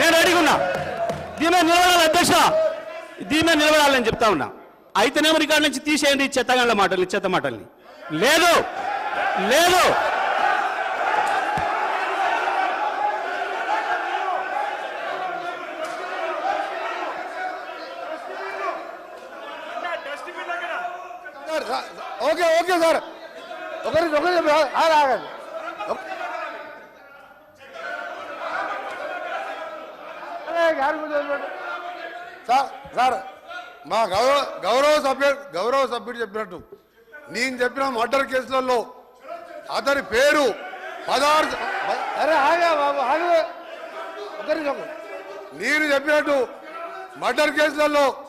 నేను అడిగున్నా. దీని మీద నిలబడాలి అధ్యక్ష. దీని మీద నిలబడాలని చెప్తా ఉన్నా. అయితేనేమో రికార్డు నుంచి తీసేయండి ఈ చెత్తగండ్ల మాటలు చెత్త మాటల్ని. లేదు. లేదు. Okay okay sir. ఒకరికి ఒకరి ఆగండి. సార్ సార్ మా గౌరవ గౌరవ సభ్యుడు గౌరవ సభ్యుడు చెప్పినట్టు. నేను చెప్పిన మర్డర్ కేసులలో అతని పేరు పదహారు అరే ఆగా బాబు ఆగు. నేను చెప్పినట్టు మర్డర్ కేసులలో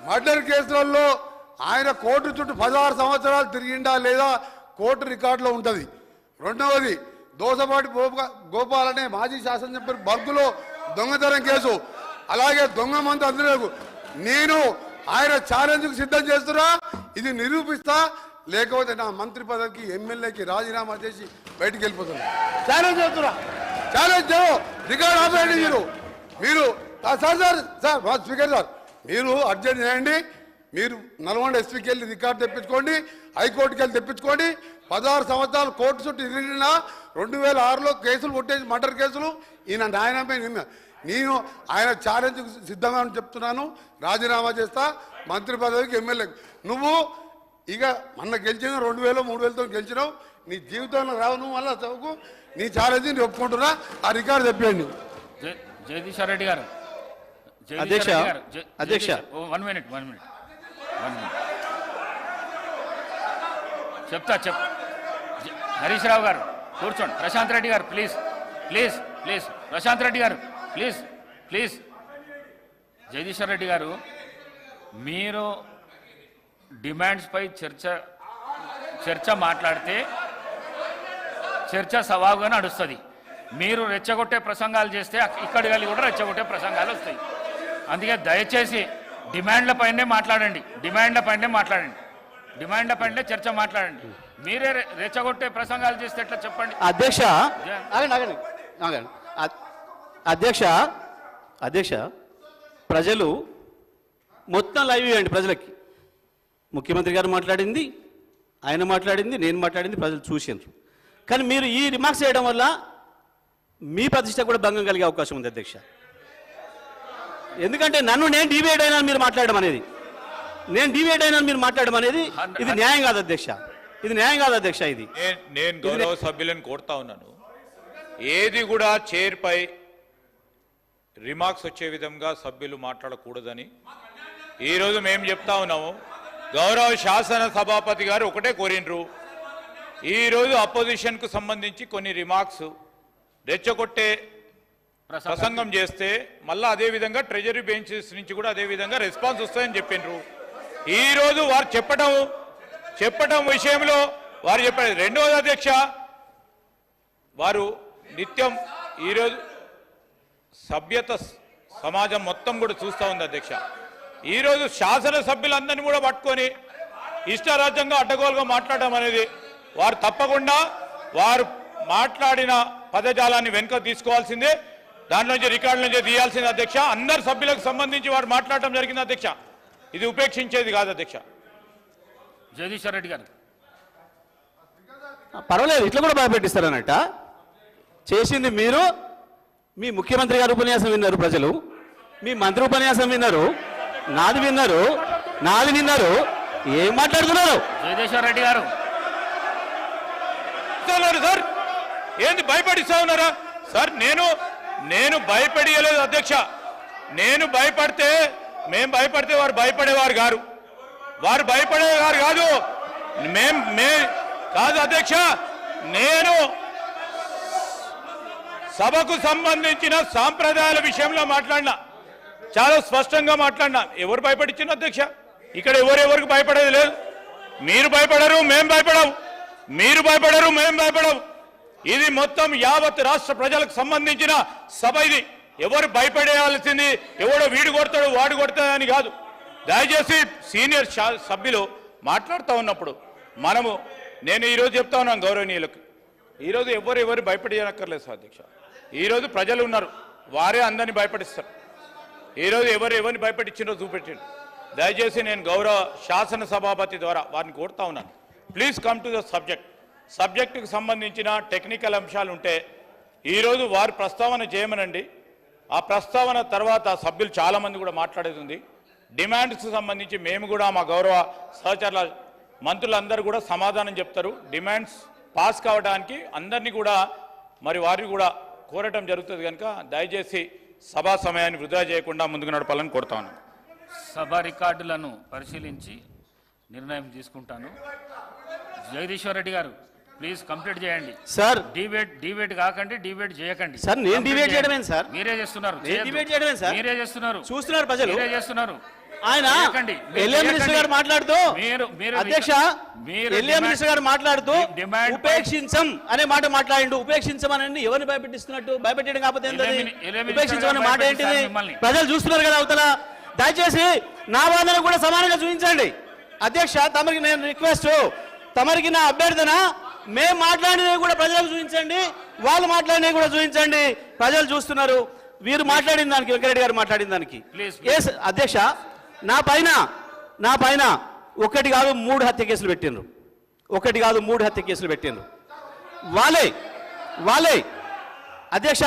మర్డర్ కేసులలో ఆయన కోర్టు చుట్టూ పదహారు సంవత్సరాలు తిరిగిండా లేదా కోర్టు రికార్డులో ఉంటుంది. రెండవది దోసపాటి గోప- గోపాల్ అనే మాజీ శాసనసభ్యుడు బర్గులో దొంగతనం కేసు. అలాగే దొంగ మంది అందులో నేను ఆయన ఛాలెంజ్కు సిద్ధం చేస్తున్నా ఇది నిరూపిస్తా లేకపోతే నా మంత్రి పదవికి ఎమ్మెల్యేకి రాజీనామా చేసి బయటికి వెళ్ళిపోతున్నా. ఛాలెంజ్ చేస్తున్నా. ఛాలెంజ్ రికార్డ్ ఆపేయండి మీరు. మీరు సార్ సార్ సార్ మా స్పీకర్ సార్ మీరు అర్జెంట్ చేయండి. మీరు నల్గొండ ఎస్పీకి వెళ్ళి రికార్డు తెప్పించుకోండి హైకోర్టుకి వెళ్ళి తెప్పించుకోండి. పదహారు సంవత్సరాలు కోర్టు చుట్టూ తిరిగిన రెండు వేల ఆరులో కేసులు కొట్టేసి మర్డర్ కేసులు ఈయన నాయనమే నిన్న నేను ఆయన ఛాలెంజ్ సిద్ధంగా అని చెప్తున్నాను. రాజీనామా చేస్తా మంత్రి పదవికి ఎమ్మెల్యే. నువ్వు ఇక మొన్న గెలిచిన రెండు వేలు మూడు వేలతో గెలిచినావు. నీ జీవితంలో రావు నువ్వు మళ్ళీ చదువుకు. నీ ఛాలెంజ్ నేను ఒప్పుకుంటున్నా. ఆ రికార్డు తెప్పియండి. జై- జగదీశ్వర్ రెడ్డి గారు. అధ్యక్ష, one minute one minute one minute. చెప్తా చెప్ హరీష్ రావు గారు కూర్చోండి. Prashant Reddy garu please please please. Prashant Reddy garu please please. Jagadishwar Reddy గారు మీరు డిమాండ్స్పై చర్చ చర్చ మాట్లాడితే చర్చ సవాలుగా నడుస్తుంది. మీరు రెచ్చగొట్టే ప్రసంగాలు చేస్తే ఇక్కడి వెళ్ళి కూడా రెచ్చగొట్టే ప్రసంగాలు వస్తాయి. అందుకే దయచేసి డిమాండ్ల పైనే మాట్లాడండి. డిమాండ్ల పైనే మాట్లాడండి. డిమాండ్ల పైనే చర్చ మాట్లాడండి. మీరే రెచ్చగొట్టే ప్రసంగాలు చేస్తే ఎట్లా చెప్పండి? అధ్యక్ష ఆగండి ఆగండి ఆగండి అ- అధ్యక్ష అధ్యక్ష ప్రజలు మొత్తం లైవ్ ఇవ్వండి ప్రజలకి. ముఖ్యమంత్రి గారు మాట్లాడింది ఆయన మాట్లాడింది నేను మాట్లాడింది ప్రజలు చూసినారు. కానీ మీరు ఈ రిమార్క్స్ చేయడం వల్ల మీ ప్రతిష్ట కూడా భంగం కలిగే అవకాశం ఉంది అధ్యక్ష. ఎందుకంటే నన్ను నేను డివైడ్ అయినా మీరు మాట్లాడడం అనేది. నేను డివైడ్ అయినా మీరు మాట్లాడడం అనేది ఇది న్యాయం కాదు అధ్యక్ష. ఇది న్యాయం కాదు అధ్యక్ష ఇది. నేను గౌరవ సభ్యులను కోరుతా ఉన్నాను. ఏది కూడా చైర్పై రిమార్క్స్ వచ్చే విధంగా సభ్యులు మాట్లాడకూడదని. ఈరోజు మేము చెప్తా ఉన్నాము గౌరవ శాసన సభాపతి గారు ఒకటే కోరినరు ఈరోజు అపోజిషన్కు సంబంధించి కొన్ని రిమార్క్స్ రెచ్చగొట్టే ప్రసంగం చేస్తే మళ్ళా అదే విధంగా ట్రెజరీ బెంచెస్ నుంచి కూడా అదే విధంగా రెస్పాన్స్ వస్తాయని చెప్పిండ్రు. ఈ రోజు వారు చెప్పడం చెప్పడం విషయంలో వారు చెప్పారు. రెండవది అధ్యక్ష వారు నిత్యం ఈరోజు సభ్యత సమాజం మొత్తం కూడా చూస్తూ ఉంది అధ్యక్ష. ఈరోజు శాసనసభ్యులందరినీ కూడా పట్టుకొని ఇష్టరాజ్యంగా అడ్డగోలుగా మాట్లాడడం అనేది వారు తప్పకుండా వారు మాట్లాడిన పదజాలాన్ని వెనుక తీసుకోవాల్సిందే. దాంట్లో నుంచి రికార్డు నుంచి తీయాల్సిందే అధ్యక్ష. అందరు సభ్యులకు సంబంధించి వారు మాట్లాడటం జరిగింది అధ్యక్ష. ఇది ఉపేక్షించేది కాదు అధ్యక్ష. జగదీశ్వర్ రెడ్డి గారు. పర్వాలేదు ఇట్లా కూడా భయపెట్టిస్తారన్నట్ట. చేసింది మీరు మీ ముఖ్యమంత్రి గారు ఉపన్యాసం విన్నారు ప్రజలు. మీ మంత్రి ఉపన్యాసం విన్నారు. నాది విన్నారు. నాది విన్నారు. ఏం మాట్లాడుతున్నారు? జగదీశ్వర్ రెడ్డి గారు. సార్ ఏంది భయపడిస్తా ఉన్నారా? సార్ నేను నేను భయపడియలేదు అధ్యక్ష. నేను భయపడితే మేం భయపడితే వారు భయపడేవారు గారు. వారు భయపడేవారు కాదు. మేం మే కాదు అధ్యక్ష. నేను సభకు సంబంధించిన సాంప్రదాయాల విషయంలో మాట్లాడినా చాలా స్పష్టంగా మాట్లాడినా ఎవరు భయపడిచ్చిన అధ్యక్ష? ఇక్కడ ఎవరెవరికి భయపడేది లేదు. మీరు భయపడరు మేం భయపడవు మీరు భయపడరు మేం భయపడవు ఇది మొత్తం యావత్ రాష్ట్ర ప్రజలకు సంబంధించిన సభ ఇది. ఎవరు భయపడేయాల్సింది ఎవడో వీడు కొడతాడు వాడు కొడతాడని కాదు. దయచేసి సీనియర్ సభ్యులు మాట్లాడుతూ ఉన్నప్పుడు మనము నేను ఈరోజు చెప్తా ఉన్నాను గౌరవనీయులకు. ఈరోజు ఎవరు ఎవరు భయపడేయనక్కర్లేదు సార్ అధ్యక్ష. ఈరోజు ప్రజలు ఉన్నారు. వారే అందరిని భయపడిస్తారు. ఈరోజు ఎవరు ఎవరిని భయపెట్టించినో చూపెట్టిండు. దయచేసి నేను గౌరవ శాసన సభాపతి ద్వారా వారిని కోరుతా ఉన్నాను. Please come to the subject సబ్జెక్టుకు సంబంధించిన టెక్నికల్ అంశాలు ఉంటే ఈరోజు వారు ప్రస్తావన చేయమనండి. ఆ ప్రస్తావన తర్వాత సభ్యులు చాలామంది కూడా మాట్లాడేది. ఉంది డిమాండ్స్కి సంబంధించి మేము కూడా మా గౌరవ సహచరుల మంత్రులందరూ కూడా సమాధానం చెప్తారు. డిమాండ్స్ పాస్ కావడానికి అందరినీ కూడా మరి వారిని కూడా కోరటం జరుగుతుంది కనుక దయచేసి సభా సమయాన్ని వృధా చేయకుండా ముందుకు నడపాలని కోరుతాను సభ రికార్డులను పరిశీలించి నిర్ణయం తీసుకుంటాను. జగదీశ్వర్ రెడ్డి గారు ప్లీజ్ కంప్లీట్ చేయండి. సార్. డిబేట్ డిబేట్ కాకండి డిబేట్ చేయకండి. సార్, నేను డిబేట్ చేయండి. చేయడమేంటి సార్? మీరే చేస్తున్నారు. నేను. డిబేట్ చేయడమేంటి సార్? మీరే చేస్తున్నారు. చూస్తున్నారు ప్రజలు. మీరే చేస్తున్నారు. ఆయన ఎల్ఏ మినిస్టర్. గారు మాట్లాడుతూ అధ్యక్ష ఎల్ఏ మినిస్టర్ గారు ఉపేక్షించం అనే మాట మాట్లాడిండు. ఉపేక్షించమని ఎవరిని భయపెట్టిస్తున్నట్టు? భయపెట్టడం కాకపోతే ఏంటది? ఉపేక్షించమనే మాట ఏంటిది. ప్రజలు చూస్తున్నారు కదా అవతల. దయచేసి నా వాదన కూడా సమానంగా చూపించండి. అధ్యక్ష తమరికి నేను రిక్వెస్ట్ తమరికి నా అభ్యర్థన మేము మాట్లాడినవి కూడా ప్రజలకు చూపించండి. వాళ్ళు మాట్లాడినవి కూడా చూపించండి. ప్రజలు చూస్తున్నారు. వీరు మాట్లాడిన దానికి వెంకరెడ్డి గారు మాట్లాడిన దానికి. అధ్యక్ష నా పైన నా పైన ఒకటి కాదు మూడు హత్య కేసులు పెట్టిండ్రు. ఒకటి కాదు మూడు హత్య కేసులు పెట్టిండ్రు. వాళ్ళే వాళ్ళే. అధ్యక్ష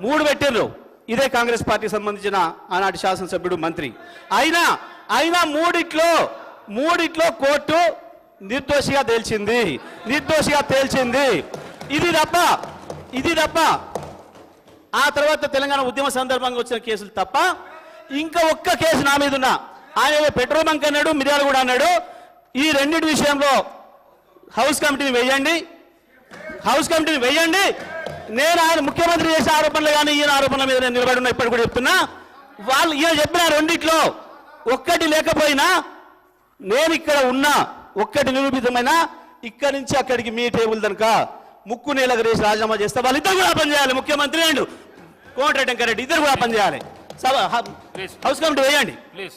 మూడు పెట్టిండ్రు. ఇదే కాంగ్రెస్ పార్టీకి సంబంధించిన ఆనాటి శాసనసభ్యుడు మంత్రి. అయినా అయినా మూడిట్లో మూడిట్లో కోర్టు నిర్దోషిగా తేల్చింది. నిర్దోషిగా తేల్చింది. ఇది తప్ప ఇది తప్ప. ఆ తర్వాత తెలంగాణ ఉద్యమ సందర్భంగా వచ్చిన కేసులు తప్ప ఇంకా ఒక్క కేసు నా మీద ఉన్నా. ఆయన పెట్రోల్ బంక్ అన్నాడు మిర్యాల కూడా అన్నాడు. ఈ రెండింటి విషయంలో హౌస్ కమిటీని వేయండి. హౌస్ కమిటీని వేయండి. నేను ఆయన ముఖ్యమంత్రి చేసే ఆరోపణలు కానీ ఈయన ఆరోపణల మీద నేను నిలబడి ఉన్నా ఇప్పటికి కూడా చెప్తున్నా. వాళ్ళు ఈయన చెప్పిన రెండిట్లో ఒక్కటి లేకపోయినా నేను ఇక్కడ ఉన్నా ఒక్కటి నిరూపితమైన ఇక్కడి నుంచి అక్కడికి మీ టేబుల్ దనక ముక్కు నేలకు రేసి రాజీనామా చేస్తే వాళ్ళిద్దరు కూడా పనిచేయాలి ముఖ్యమంత్రి అండ్ కోమటిరెడ్డి వెంకరెడ్డి ఇద్దరు కూడా పనిచేయాలి సభ. హౌస్ కమిటీ వేయండి. ప్లీజ్.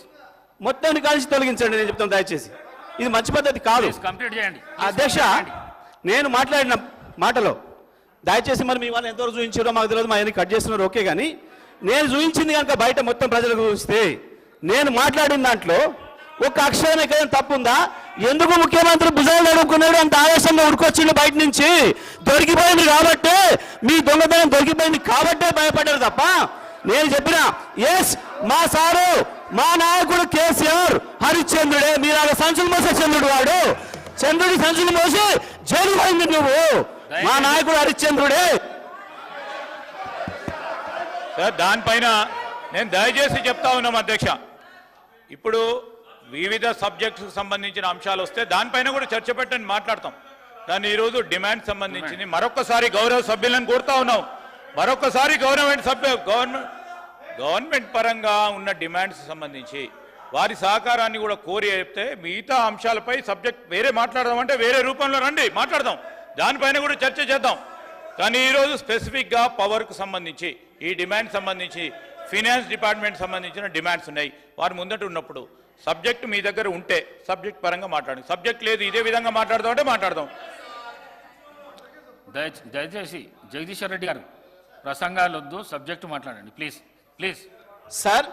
మొత్తాన్ని కలిసి తొలగించండి నేను చెప్తాను దయచేసి. ఇది మంచి పద్ధతి కాదు. కంప్లీట్ చేయండి. అధ్యక్ష. నేను మాట్లాడిన మాటలో దయచేసి మరి మీ వాళ్ళు ఎంతవరకు చూపించారో మాకు తెలియదు మా కట్ చేస్తున్నారు ఓకే కానీ నేను చూపించింది కనుక బయట మొత్తం ప్రజలకు చూపిస్తే నేను మాట్లాడిన దాంట్లో ఒక అక్షరం ఎక్కడైనా తప్పు ఉందా ఎందుకు ముఖ్యమంత్రి భుజాలు అడుగుకున్నాడు అంత ఆవేశంగా ఉడుకొచ్చిండు బయట నుంచి? దొరికిపోయింది కాబట్టి మీ దొంగతనం దొరికిపోయింది కాబట్టే భయపడ్డారు తప్ప నేను చెప్పిన ఎస్ మా సారు మా నాయకుడు కేసీఆర్ హరిశ్చంద్రుడే మీరు అలా సంచులు మోసే చంద్రుడు వాడు. చంద్రుడి సంచులు మోసి జైలు పోయింది నువ్వు. మా నాయకుడు హరిశ్చంద్రుడే. సార్ దానిపైన నేను దయచేసి చెప్తా ఉన్నాం అధ్యక్ష. ఇప్పుడు వివిధ సబ్జెక్ట్స్కి సంబంధించిన అంశాలు వస్తే దానిపైన కూడా చర్చ పెట్టని మాట్లాడతాం. కానీ ఈరోజు డిమాండ్ సంబంధించింది. మరొకసారి గౌరవ సభ్యులను కోరుతా ఉన్నాం. మరొకసారి గవర్నమెంట్ సభ్య గవర్నమెంట్ గవర్నమెంట్ పరంగా ఉన్న డిమాండ్స్ సంబంధించి వారి సహకారాన్ని కూడా కోరి చెప్తే మిగతా అంశాలపై సబ్జెక్ట్ వేరే మాట్లాడదామంటే వేరే రూపంలో రండి మాట్లాడదాం. దానిపైన కూడా చర్చ చేద్దాం. కానీ ఈరోజు స్పెసిఫిక్గా పవర్కు సంబంధించి ఈ డిమాండ్ సంబంధించి ఫినాన్స్ డిపార్ట్మెంట్ సంబంధించిన డిమాండ్స్ ఉన్నాయి. వారు ముందట ఉన్నప్పుడు సబ్జెక్ట్ మీ దగ్గర ఉంటే సబ్జెక్ట్ పరంగా మాట్లాడండి. సబ్జెక్ట్ లేదు ఇదే విధంగా మాట్లాడదాం. అంటే మాట్లాడదాం దయచేసి జగదీశ్వర్ రెడ్డి గారు ప్రసంగాలు వద్దు సబ్జెక్టు మాట్లాడండి. Please please. సార్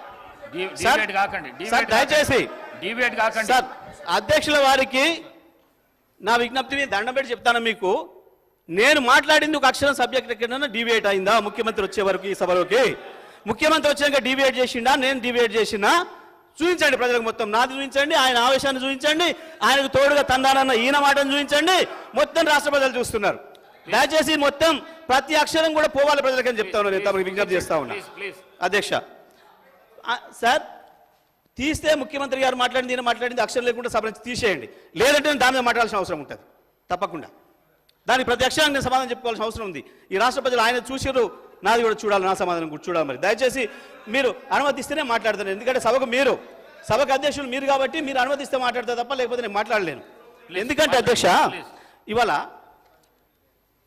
డిబేట్ కాకండి దయచేసి. డిబేట్ కాకండి. సార్ అధ్యక్షుల వారికి నా విజ్ఞప్తిని దండం పెట్టి చెప్తాను మీకు. నేను మాట్లాడింది ఒక అక్షరం సబ్జెక్ట్ ఎక్కడైనా డివియేట్ అయిందా? ముఖ్యమంత్రి వచ్చే వరకు ఈ సభలోకి. ముఖ్యమంత్రి వచ్చాక డివియేట్ చేసిండా? నేను డివియేట్ చేసినా. చూపించండి ప్రజలకు మొత్తం. నాది చూపించండి ఆయన ఆవేశాన్ని చూపించండి ఆయనకు తోడుగా తందానన్న ఈయన మాటను చూపించండి. మొత్తం రాష్ట్ర ప్రజలు చూస్తున్నారు. దయచేసి మొత్తం ప్రతి అక్షరం కూడా పోవాలి ప్రజలకని చెప్తా ఉన్నా నేను తమకు విజ్ఞప్తి చేస్తా ఉన్నా. అధ్యక్ష సార్ తీస్తే ముఖ్యమంత్రి గారు మాట్లాడింది ఈయన మాట్లాడింది అక్షరం లేకుండా సభ నుంచి తీసేయండి. లేదంటే నేను దాని మీద మాట్లాడాల్సిన అవసరం ఉంటుంది. తప్పకుండా. దానికి ప్రతి అక్షరానికి నేను సమాధానం చెప్పుకోవాల్సిన అవసరం ఉంది. ఈ రాష్ట్ర ప్రజలు ఆయన చూసిరు నాది కూడా చూడాలి నా సమాధానం కూడా చూడాలి మరి. దయచేసి మీరు అనుమతిస్తేనే మాట్లాడతాను. ఎందుకంటే సభకు మీరు సభకు అధ్యక్షులు మీరు కాబట్టి మీరు అనుమతిస్తే మాట్లాడతా తప్ప లేకపోతే నేను మాట్లాడలేను. ఎందుకంటే అధ్యక్ష. ఇవాళ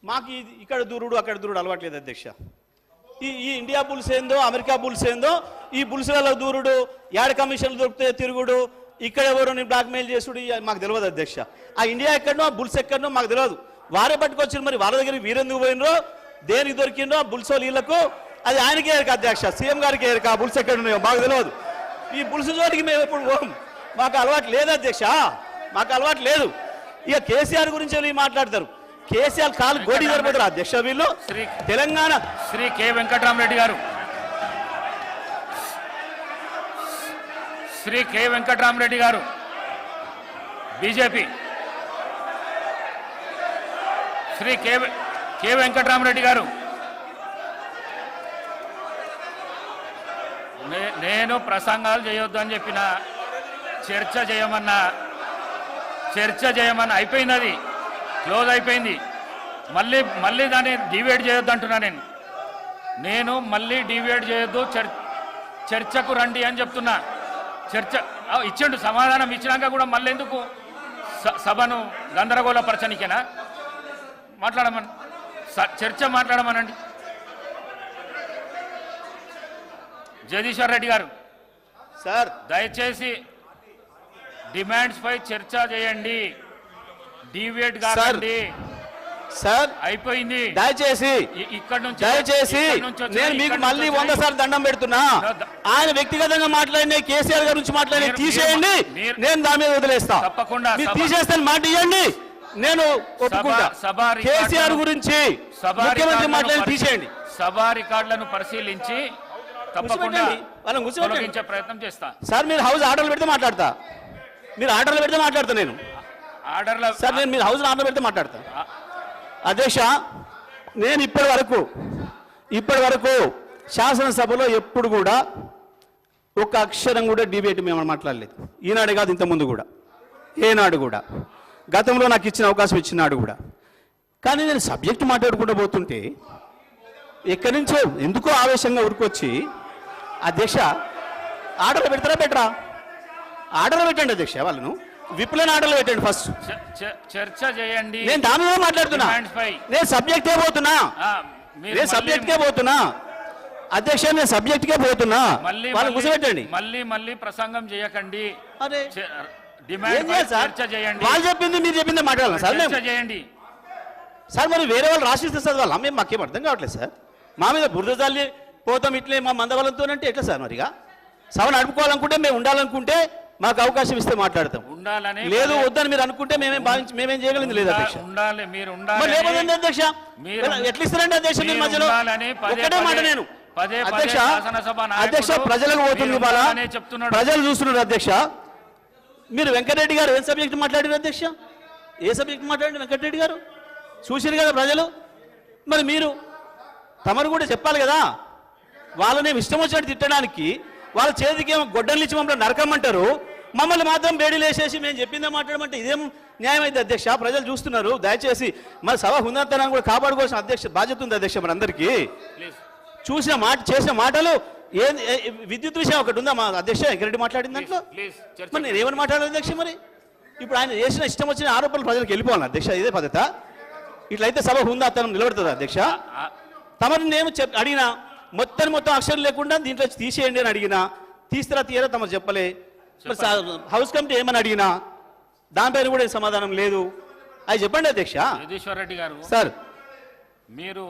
మాకు ఇది ఇక్కడ దూరుడు అక్కడ దూరుడు అలవాట్లేదు అధ్యక్ష. ఈ ఈ ఇండియా బుల్స్ ఏందో అమెరికా బుల్స్ ఏందో ఈ బుల్స్లలో దూరుడు యాడ కమిషన్లు దొరికితే తిరుగుడు ఇక్కడ ఎవరు బ్లాక్మెయిల్ చేసుడు మాకు తెలియదు అధ్యక్ష. ఆ ఇండియా ఎక్కడనో ఆ బుల్స్ ఎక్కడనో మాకు తెలియదు. వారే పట్టుకొచ్చారు మరి వాళ్ళ దగ్గర వీరెందుకు పోయినరో దేనికి దొరికిందో బుల్సో వీళ్ళకు? అది ఆయనకే ఎరక అధ్యక్ష సీఎం గారికి ఎరక ఆ బుల్స్ ఎక్కడ ఉన్నాయో మాకు తెలియదు. ఈ బుల్స్ చోటికి మేము ఎప్పుడు పోం? మాకు అలవాటు లేదు అధ్యక్ష మాకు అలవాటు లేదు. ఇక కేసీఆర్ గురించి వీళ్ళు మాట్లాడతారు? కేసీఆర్ కాలు గోడి సరిపోతారు అధ్యక్ష వీళ్ళు. Shri Telangana. Shri K Venkataramareddy garu. Shri K Venkataramareddy garu. BJP. Shri K K Venkataramareddy garu. నేను ప్రసంగాలు చేయొద్దు అని చెప్పిన చర్చ చేయమన్నా చర్చ చేయమన్నా అయిపోయింది అది క్లోజ్ అయిపోయింది. మళ్ళీ మళ్ళీ దాన్ని డివైడ్ చేయొద్దు అంటున్నా నేను. నేను మళ్ళీ డివైడ్ చేయొద్దు చర్ చర్చకు రండి అని చెప్తున్నా. చర్చ ఇచ్చిండు సమాధానం ఇచ్చినాక కూడా మళ్ళీ ఎందుకు? స- సభను గందరగోళపరచనికేనా? మాట్లాడమని స- చర్చ మాట్లాడమనండి. జగదీశ్వర్ రెడ్డి గారు. సార్. దయచేసి డిమాండ్స్ పై చర్చ చేయండి. సార్. కాకండి. సార్ అయిపోయింది. దయచేసి ఇక్కడ నుంచి దయచేసి నేను మీకు మళ్ళీ వంద సార్లు దండం పెడుతున్నా. ఆయన వ్యక్తిగతంగా మాట్లాడిన కేసీఆర్ గారి నుంచి మాట్లాడి తీసేయండి. నేను దాని మీద వదిలేస్తా. తప్పకుండా మీరు తీసేస్తాను మాట ఇవ్వండి నేను ఒప్పుకుంటా. కేసీఆర్ గురించి ముఖ్యమంత్రి మాట్లాడి తీసేయండి. సభా రికార్డులను పరిశీలించి తప్పకుండా. వాళ్ళని ప్రయత్నం చేస్తా. సార్ మీరు హౌస్ ఆర్డర్లు పెడితే మాట్లాడతా. మీరు ఆర్డర్లు పెడితే మాట్లాడతా నేను. ఆర్డర్ల సార్ నేను మీరు హౌస్ ఆర్డర్ పెడితే మాట్లాడతా. అధ్యక్ష నేను ఇప్పటి వరకు ఇప్పటి వరకు శాసనసభలో ఎప్పుడు కూడా ఒక అక్షరం కూడా డిబేట్ మేము మాట్లాడలేదు. ఈనాడు కాదు ఇంతకుముందు కూడా. ఏనాడు కూడా. గతంలో నాకు ఇచ్చిన అవకాశం ఇచ్చినాడు కూడా. కానీ నేను సబ్జెక్ట్ మాట్లాడుకుంటూ పోతుంటే ఎక్కడి నుంచో ఎందుకో ఆవేశంగా ఉరికొచ్చి అధ్యక్ష ఆర్డర్లు పెడతారా పెట్టరా? ఆర్డర్లు పెట్టండి అధ్యక్ష వాళ్ళను. విప్లైన ఆర్డర్లు పెట్టండి ఫస్ట్ చర్చ చేయండి. నేను దాని మీద మాట్లాడుతున్నా. నేను సబ్జెక్టే పోతున్నా? నేను సబ్జెక్ట్కే పోతున్నా? అధ్యక్ష నేను సబ్జెక్ట్కే పోతున్నా? మళ్ళీ వాళ్ళు కూర్చోబెట్టండి. మళ్ళీ మళ్ళీ ప్రసంగం చేయకండి. డిమాండ్ చర్చ చేయండి. వాళ్ళు చెప్పింది మీరు చెప్పింది మాట్లాడాలి సార్. చర్చ చేయండి. సార్ మరి వేరే వాళ్ళు రాసిస్తే సార్ వాళ్ళు మేము మాకేం అర్థం కావట్లేదు సార్. మా మీద బురద జల్లి పోతాం ఇట్లే మా మందబలంతో అంటే ఎట్లా సార్ మరిగా? సభ నడుపుకోవాలనుకుంటే మేము ఉండాలనుకుంటే మాకు అవకాశం ఇస్తే మాట్లాడతాం. ఉండాలని లేదు వద్దని మీరు అనుకుంటే మేమేం భావించి మేమేం చేయగలిగింది లేదు అధ్యక్ష ఉండాలి మీరు ఉండాలి లేకపోతే అధ్యక్ష? మీరు- ఎట్లా ఇస్తారండి అధ్యక్ష మీరు మధ్యలో? ఒక్కటే మాట నేను. అధ్యక్ష అధ్యక్ష ప్రజలకు పోతుంది ఇవాళ. ప్రజలు చూస్తున్నారు అధ్యక్ష. మీరు వెంకటరెడ్డి గారు ఏం సబ్జెక్ట్ మాట్లాడారు అధ్యక్ష? ఏ సబ్జెక్ట్ మాట్లాడండి వెంకటరెడ్డి గారు? చూసారు కదా ప్రజలు? మరి మీరు తమరు కూడా చెప్పాలి కదా. వాళ్ళని ఇష్టం వచ్చినట్టు తిట్టడానికి వాళ్ళ చేతికి ఏమో గొడ్డలు ఇచ్చి మమ్మల్ని నరకమంటారు మమ్మల్ని మాత్రం బేడీలు వేసేసి మేము చెప్పిందే మాట్లాడమంటే ఇదేం న్యాయం అయితే అధ్యక్ష? ప్రజలు చూస్తున్నారు. దయచేసి మరి సభ హుందరతనాన్ని కూడా కాపాడుకోవాల్సిన అధ్యక్ష బాధ్యత ఉంది అధ్యక్ష మరి అందరికీ. ప్లీజ్. చూసిన మాట చేసిన మాటలు ఏ విద్యుత్ విషయం ఒకటి ఉందా మా అధ్యక్ష? వెంకరెడ్డి మాట్లాడిన దాంట్లో? మరి నేను ఏమని మాట్లాడాలి అధ్యక్ష మరి? ఇప్పుడు ఆయన చేసిన ఇష్టం వచ్చిన ఆరోపణలు ప్రజలకు వెళ్ళిపోవాలి అధ్యక్ష? ఇదే పద్ధత. ఇట్లయితే సభ హుందాతనం నిలబడుతుంది అధ్యక్ష? ఆ, తమరు నేను చెప్ అడిగినా మొత్తం మొత్తం అక్షరం లేకుండా దీంట్లో తీసేయండి అని అడిగినా తీస్తారా తీయరా తమరు చెప్పలే. మరి హౌస్ కమిటీ ఏమని అడిగినా దానిపైన కూడా సమాధానం లేదు. అది చెప్పండి అధ్యక్ష. జగదీశ్వర్ రెడ్డి గారు సార్. మీరు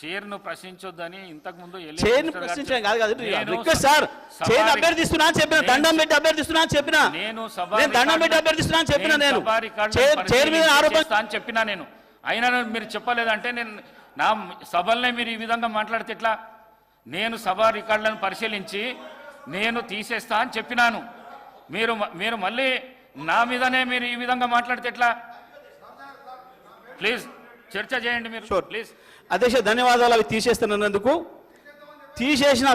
చైర్ను ప్రశ్నించొద్దని ఇంతకు ముందు చైర్ని ప్రశ్నించడం. కాదు కదా రిక్వెస్ట్ సార్ చైర్ అభ్యర్థిస్తున్నా అని చెప్పిన దండం పెట్టి అభ్యర్థిస్తున్నా అని చెప్పిన. నేను నేను దండం పెట్టి అభ్యర్థిస్తున్నా అని చెప్పిన నేను చైర్ మీద ఆరోపణ అని చెప్పినా నేను. అయినా మీరు చెప్పలేదంటే నేను నా సభల్నే మీరు ఈ విధంగా మాట్లాడితే ఎట్లా? నేను సభా రికార్డులను పరిశీలించి నేను తీసేస్తా అని చెప్పినాను. మీరు మీరు మళ్ళీ నా మీదనే మీరు ఈ విధంగా మాట్లాడితే ఎట్లా? ప్లీజ్ చర్చ చేయండి మీరు. ప్లీజ్. అధ్యక్ష ధన్యవాదాలు అవి తీసేస్తున్నందుకు. తీసేసిన